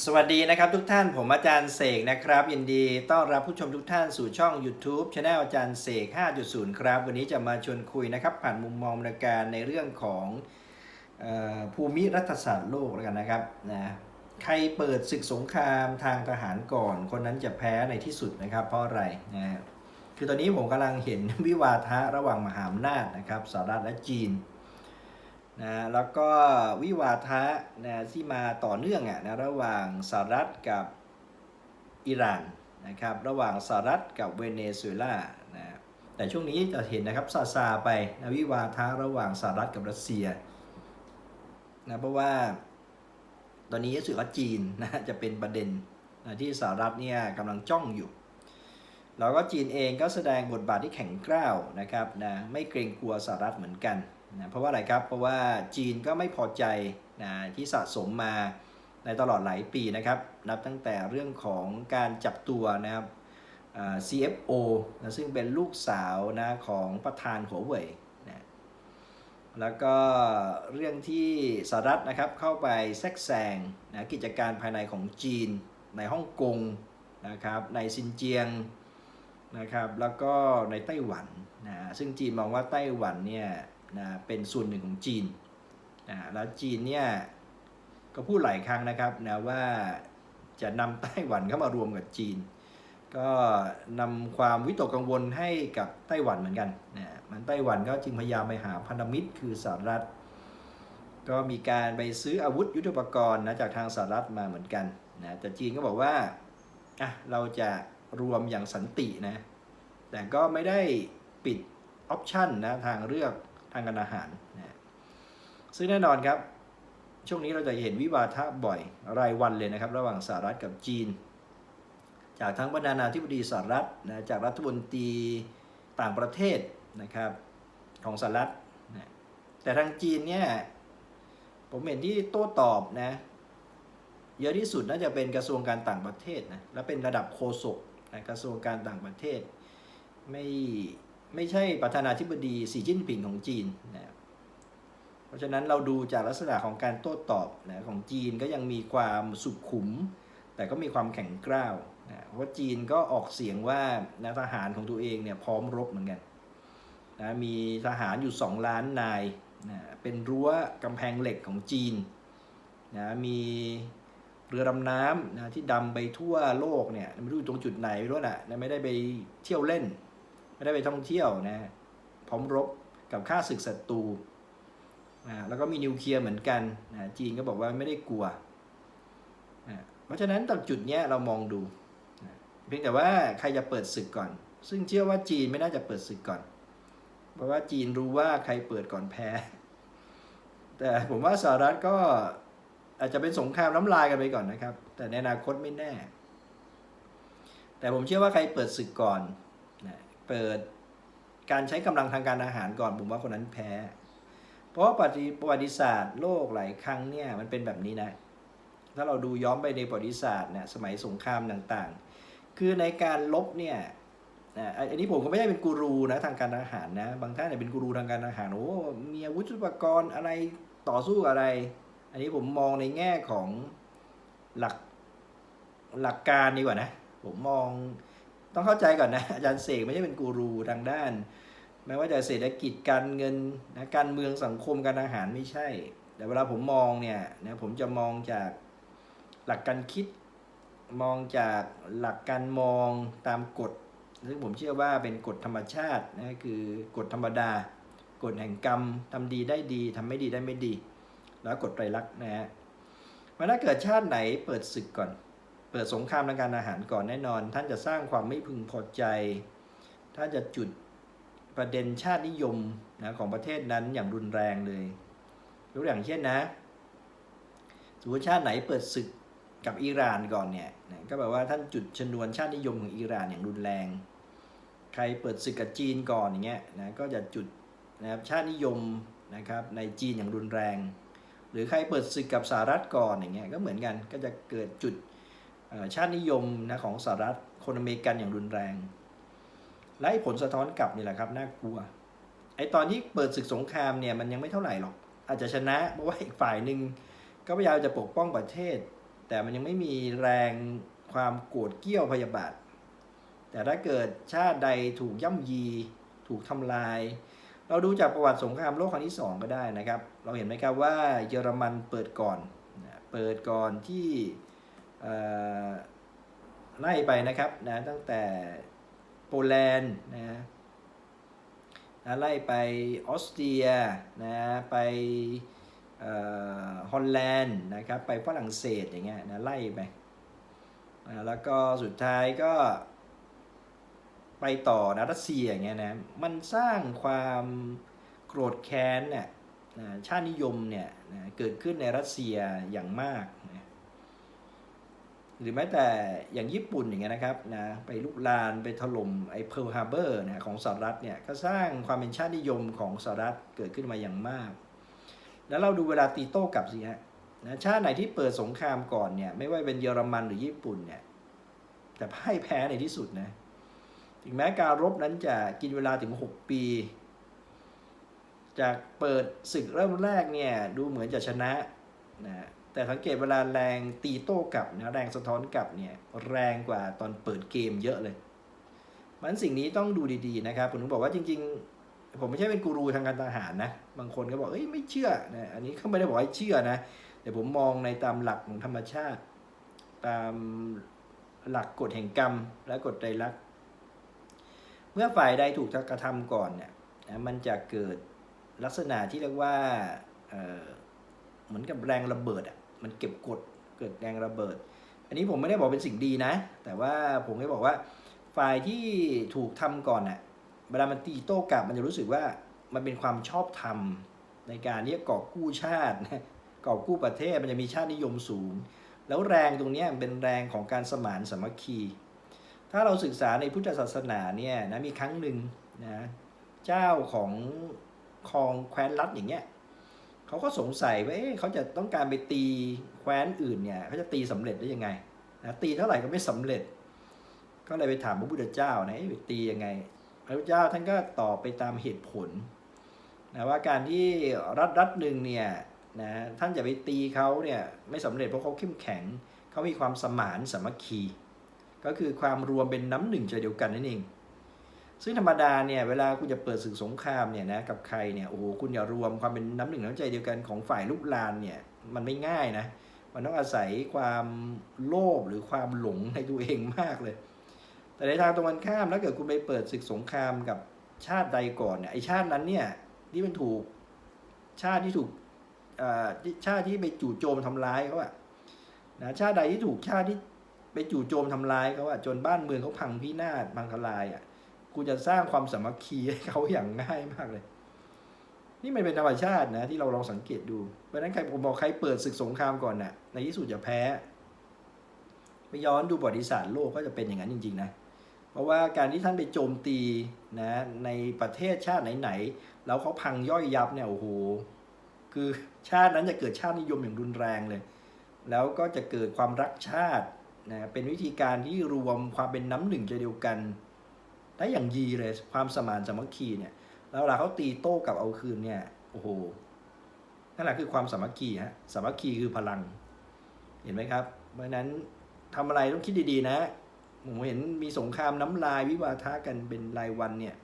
สวัสดีนะครับทุกท่านผมอาจารย์เสกนะครับยินดีต้อนรับผู้ชมทุกท่านสู่ช่อง YouTube c h anel อาจารย์เสก 5.0 ครับ วันนี้จะมาชวนคุยนะครับ ผ่านมุมมองในการในเรื่องของออภูมิรัฐศาสตร์โลกแล้วกันนะครับนะใครเปิดศึกสงครามทางทหารก่อน คนนั้นจะแพ้ในที่สุดนะครับเพราะอะไรนะคือตอนนี้ผมกำลังเห็นวิวาทะระหว่างมหาอำนาจนะครับสหรัฐและจีน นะแล้วก็วิวาทะนะที่มาต่อเนื่องอะนะระหว่างสหรัฐกับอิหร่านนะครับระหว่างสหรัฐกับเวเนซุเอลานะแต่ช่วงนี้จะเห็นนะครับซาซาไปนะวิวาทะระหว่างสหรัฐกับรัสเซียนะเพราะว่าตอนนี้รู้สึกว่าจีนนะจะเป็นประเด็นนะที่สหรัฐเนี่ยกำลังจ้องอยู่ แล้วก็จีนเองก็แสดงบทบาทที่แข็งกร้าวนะครับนะไม่เกรงกลัวสหรัฐเหมือนกัน นะเพราะว่าอะไรครับ เพราะว่าจีนก็ไม่พอใจนะที่สะสมมาในตลอดหลายปีนะครับ นับตั้งแต่เรื่องของการจับตัวนะครับ CFO นะซึ่งเป็นลูกสาวนะของประธานหัวเว่ยนะแล้วก็เรื่องที่สหรัฐนะครับเข้าไปแทรกแซงนะกิจการภายในของจีน ในฮ่องกงนะครับ ในซินเจียงนะครับ แล้วก็ในไต้หวันนะซึ่งจีนมองว่าไต้หวันเนี่ย นะเป็นส่วนหนึ่งของจีนนะแล้วจีนเนี่ยก็พูดหลายครั้งนะครับนะว่าจะนำไต้หวันเข้ามารวมกับจีน ก็นำความวิตกกังวลให้กับไต้หวันเหมือนกันนะมันไต้หวันก็จึงพยายามไปหาพันธมิตรคือสหรัฐ ก็มีการไปซื้ออาวุธยุทโธปกรณ์นะจากทางสหรัฐมาเหมือนกันนะแต่จีนก็บอกว่าอะเราจะรวมอย่างสันตินะแต่ก็ไม่ได้ปิดออปชันนะทางเลือก ทางการอาหารนะซึ่งแน่นอนครับ ช่วงนี้เราจะเห็นวิวาทะบ่อยรายวันเลยนะครับ ระหว่างสหรัฐกับจีน จากทั้งประธานาธิบดีสหรัฐนะจากรัฐมนตรีต่างประเทศนะครับของสหรัฐนะแต่ทางจีนเนี่ยผมเห็นที่โต้ตอบนะเยอะที่สุดน่าจะเป็นกระทรวงการต่างประเทศนะและเป็นระดับโฆษกนะกระทรวงการต่างประเทศ ไม่ ไม่ใช่ประธานาธิบดีสีจิ้นผิงของจีนนะเพราะฉะนั้นเราดูจากลักษณะของการโต้ตอบนะของจีนก็ยังมีความสุขุม แต่ก็มีความแข็งกร้าวนะเพราะจีนก็ออกเสียงว่านะทหารของตัวเองเนี่ยพร้อมรบเหมือนกันนะมีทหารอยู่ 2 ล้านนายนะเป็นรั้วกำแพงเหล็กของจีนนะมีเรือดำน้ำนะที่ดำไปทั่วโลกเนี่ยไม่รู้ตรงจุดไหนไม่รู้นะนะไม่ได้ไปเที่ยวเล่น ได้ไปท่องเที่ยวนะพร้อมรบกับค่าศึกศัตรูนะแล้วก็มีนิวเคลียร์เหมือนกันนะจีนก็บอกว่าไม่ได้กลัวนะเพราะฉะนั้นตรงจุดเนี้ยเรามองดูนะเพียงแต่ว่าใครจะเปิดศึกก่อน ซึ่งเชื่อว่าจีนไม่น่าจะเปิดศึกก่อน เพราะว่าจีนรู้ว่าใครเปิดก่อนแพ้ แต่ผมว่าสหรัฐก็อาจจะเป็นสงครามน้ำลายกันไปก่อนนะครับ แต่ในอนาคตไม่แน่ แต่ผมเชื่อว่าใครเปิดศึกก่อน เปิด การใช้กำลังทางการอาหารก่อนผมว่าคนนั้นแพ้ เพราะประวัติประวัติศาสตร์โลกหลายครั้งเนี่ยมันเป็นแบบนี้นะ ถ้าเราดูย้อนไปในประวัติศาสตร์เนี่ยสมัยสงครามต่างๆ คือในการลบเนี่ยอันนี้ผมก็ไม่ได้เป็นกูรูนะทางการอาหารนะ บางท่านเนี่ยเป็นกูรูทางการอาหารโอ้มีอาวุธยุปกรณ์อะไรต่อสู้อะไร อันนี้ผมมองในแง่ของหลักหลักการดีกว่านะ ผมมอง ต้องเข้าใจก่อนนะอาจารย์เสกไม่ใช่เป็นกูรูทางด้าน ไม่ว่าจะเศรษฐกิจการเงินนะการเมืองสังคมการอาหารไม่ใช่ แต่เวลาผมมองเนี่ยนะผมจะมองจากหลักการคิด มองจากหลักการมองตามกฎซึ่งผมเชื่อว่าเป็นกฎธรรมชาตินะคือกฎธรรมดากฎแห่งกรรมทำดีได้ดีทำไม่ดีได้ไม่ดี แล้วกฎไตรลักษณ์นะฮะมันถ้าเกิดชาติไหนเปิดศึกก่อน เปิดสงครามทางการอาหารก่อนแน่นอน ท่านจะสร้างความไม่พึงพอใจ ท่านจะจุดประเด็นชาตินิยมนะของประเทศนั้นอย่างรุนแรงเลยยกอย่างเช่นนะสมมติชาติไหนเปิดศึกกับอิหร่านก่อนเนี่ยนะก็แปลว่าท่านจุดชนวนชาตินิยมของอิหร่านอย่างรุนแรง ใครเปิดศึกกับจีนก่อนอย่างเงี้ยนะก็จะจุดนะครับชาตินิยมนะครับในจีนอย่างรุนแรง หรือใครเปิดศึกกับสหรัฐก่อนอย่างเงี้ยก็เหมือนกันก็จะเกิดจุด ชาตินิยมนะของสหรัฐคนอเมริกันอย่างรุนแรง และผลสะท้อนกลับนี่แหละครับน่ากลัวไอ้ตอนที่เปิดศึกสงครามเนี่ยมันยังไม่เท่าไหร่หรอก อาจจะชนะเพราะว่าอีกฝ่ายหนึ่งก็พยายามจะปกป้องประเทศ แต่มันยังไม่มีแรงความโกรธเกี้ยวพยาบาท แต่ถ้าเกิดชาติใดถูกย่ำยี ถูกทำลาย เราดูจากประวัติสงครามโลกครั้งที่สองก็ได้นะครับ เราเห็นไหมครับว่าเยอรมันเปิดก่อน เปิดก่อนที่ ไล่ไปนะครับนะตั้งแต่โปแลนด์นะนะไล่ไปออสเตรียนะไปฮอลแลนด์นะครับไปฝรั่งเศสอย่างเงี้ยนะไล่ไปนะแล้วก็สุดท้ายก็ไปต่อนะรัสเซียอย่างเงี้ยนะมันสร้างความโกรธแค้นเนี่ยนะชาตินิยมเนี่ยนะเกิดขึ้นในรัสเซียอย่างมาก หรือแม้แต่อย่างญี่ปุ่นอย่างเงี้ยนะครับนะไปลุกลานไปถล่มไอ้เพิร์ลฮาร์เบอร์นะของสหรัฐเนี่ยก็สร้างความเป็นชาตินิยมของสหรัฐเกิดขึ้นมาอย่างมาก แล้วเราดูเวลาตีโต้กลับสิฮะนะชาติไหนที่เปิดสงครามก่อนเนี่ยไม่ว่าเป็นเยอรมันหรือญี่ปุ่นเนี่ยแต่พ่ายแพ้ในที่สุดนะถึงแม้การรบนั้นจะกินเวลาถึง 6 ปี จากเปิดศึกเริ่มแรกเนี่ยดูเหมือนจะชนะนะ แต่สังเกตเวลาแรงตีโต้กลับนะแรงสะท้อนกลับเนี่ยแรงกว่าตอนเปิดเกมเยอะเลยมันสิ่งนี้ต้องดูดีๆนะครับผมถึงบอกว่าจริง ๆ ผมไม่ใช่เป็นกูรูทางการทหารนะบางคนก็บอกเอ้ยไม่เชื่อนะอันนี้เขาไม่ได้บอกให้เชื่อนะแต่ผมมองในตามหลักของธรรมชาติ ตามหลักกฎแห่งกรรม และกฎไตรลักษณ์เมื่อฝ่ายใดถูกกระทำก่อนเนี่ยนะมันจะเกิดลักษณะที่เรียกว่าเอ่อเหมือนกับแรงระเบิดอะ มันเก็บกดเกิดแรงระเบิด อันนี้ผมไม่ได้บอกเป็นสิ่งดีนะ แต่ว่าผมไม่บอกว่าฝ่ายที่ถูกทำก่อนน่ะเวลามันตีโต้กลับมันจะรู้สึกว่ามันเป็นความชอบธรรมในการที่จะกอบกู้ชาติกอบกู้ประเทศมันจะมีชาตินิยมสูง แล้วแรงตรงนี้เป็นแรงของการสมานสามัคคี ถ้าเราศึกษาในพุทธศาสนาเนี่ยนะมีครั้งหนึ่งนะเจ้าของครองแคว้นรัฐอย่างเงี้ย เขาก็สงสัยว่าเอ๊ะเขาจะต้องการไปตีแคว้นอื่นเนี่ยเขาจะตีสำเร็จได้ยังไงนะตีเท่าไหร่ก็ไม่สำเร็จ ก็เลยไปถามพระพุทธเจ้านะเอ๊ะไปตียังไง พระพุทธเจ้าท่านก็ตอบไปตามเหตุผลนะว่าการที่รัฐรัฐหนึ่งเนี่ยนะท่านจะไปตีเขาเนี่ยไม่สำเร็จเพราะเขาเข้มแข็งเขามีความสมานสามัคคี ก็คือความรวมเป็นน้ำหนึ่งใจเดียวกันนั่นเอง ซึ่งธรรมดาเนี่ยเวลาคุณจะเปิดศึกสงครามเนี่ยนะกับใครเนี่ยโอ้โหคุณอย่ารวมความเป็นน้ำหนึ่งน้ำใจเดียวกันของฝ่ายลุกลานเนี่ยมันไม่ง่ายนะมันต้องอาศัยความโลภหรือความหลงในตัวเองมากเลย แต่ในทางตรงกันข้ามถ้าเกิดคุณไปเปิดศึกสงครามกับชาติใดก่อนเนี่ยไอชาตินั้นเนี่ยที่มันถูกชาติที่ถูกอ่อที่ชาติที่ไปจู่โจมทำร้ายเขาอะนะชาติใดที่ถูกชาติที่ไปจู่โจมทำร้ายเขาอะจนบ้านเมืองเขาพังพินาศพังทลายอะ คุณจะสร้างความสามัคคีให้เขาอย่างง่ายมากเลย นี่มันเป็นธรรมชาตินะที่เราลองสังเกตดู เพราะนั้นใครผมบอกใครเปิดศึกสงครามก่อนน่ะ ในที่สุดจะแพ้ ไปย้อนดูประวัติศาสตร์โลกก็จะเป็นอย่างนั้นจริง ๆ นะ เพราะว่าการที่ท่านไปโจมตีนะในประเทศชาติไหนๆแล้วเขาพังย่อยยับเนี่ยโอ้โห คือชาตินั้นจะเกิดชาตินิยมอย่างรุนแรงเลย แล้วก็จะเกิดความรักชาตินะเป็นวิธีการที่รวมความเป็นน้ำหนึ่งใจเดียวกัน ได้อย่างยีเลยความสมานสามัคคีเนี่ยแล้วเวลาเขาตีโต้กับเอาคืนเนี่ยโอ้โหนั่นแหละคือความสามัคคีฮะสามัคคีคือพลัง เห็นไหมครับ เพราะนั้นทำอะไรต้องคิดดีๆนะผมเห็นมีสงครามน้ำลายวิวาทะกันเป็นรายวันเนี่ย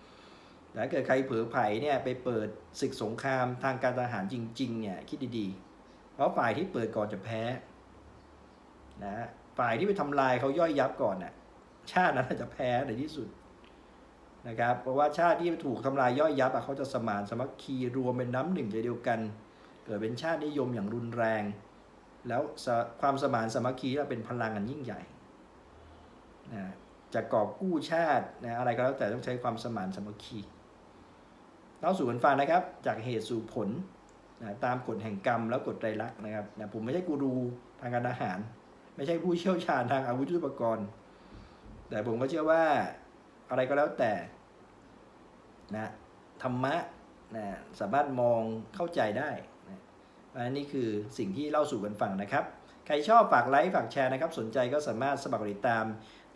แต่ถ้าเกิดใครเผลอไผ่เนี่ยไปเปิดศึกสงครามทางการทหารจริง ๆ เนี่ยคิดดีๆ เพราะฝ่ายที่เปิดก่อนจะแพ้นะฝ่ายที่ไปทำลายเขาย่อยยับก่อนน่ะชาตินั้นจะแพ้ในที่สุด นะครับเพราะว่าชาติที่ถูกทำลายย่อยยับเขาจะสมานสมัคคีรวมเป็นน้ำหนึ่งใจเดียวกัน เกิดเป็นชาตินิยมอย่างรุนแรง แล้วความสมานสมัคคีเราเป็นพลังอันยิ่งใหญ่นะจะกอบกู้ชาตินะอะไรก็แล้วแต่ต้องใช้ความสมานสมัคคีเล่าสู่กันฟังนะครับ จากเหตุสู่ผลนะตามกฎแห่งกรรมแล้วกฎไตรลักษณ์นะครับนะผมไม่ใช่กูรูทางการทหาร ไม่ใช่ผู้เชี่ยวชาญทางอาวุธยุทโธปกรณ์ แต่ผมก็เชื่อว่า อะไรก็แล้วแต่นะธรรมะนะสามารถมองเข้าใจได้นะอันนี้คือสิ่งที่เล่าสู่กันฟังนะครับ ใครชอบฝากไลค์ฝากแชร์นะครับ สนใจก็สามารถสมัครติดตาม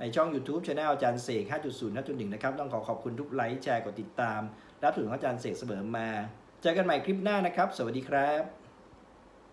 ในช่อง YouTube Channel อาจารย์เสก 5.0 5.1 นะครับ ต้องขอขอบคุณทุกไลค์แชร์กดติดตาม รับถึงอาจารย์เสกเสมอมา เจอกันใหม่คลิปหน้านะครับ สวัสดีครับ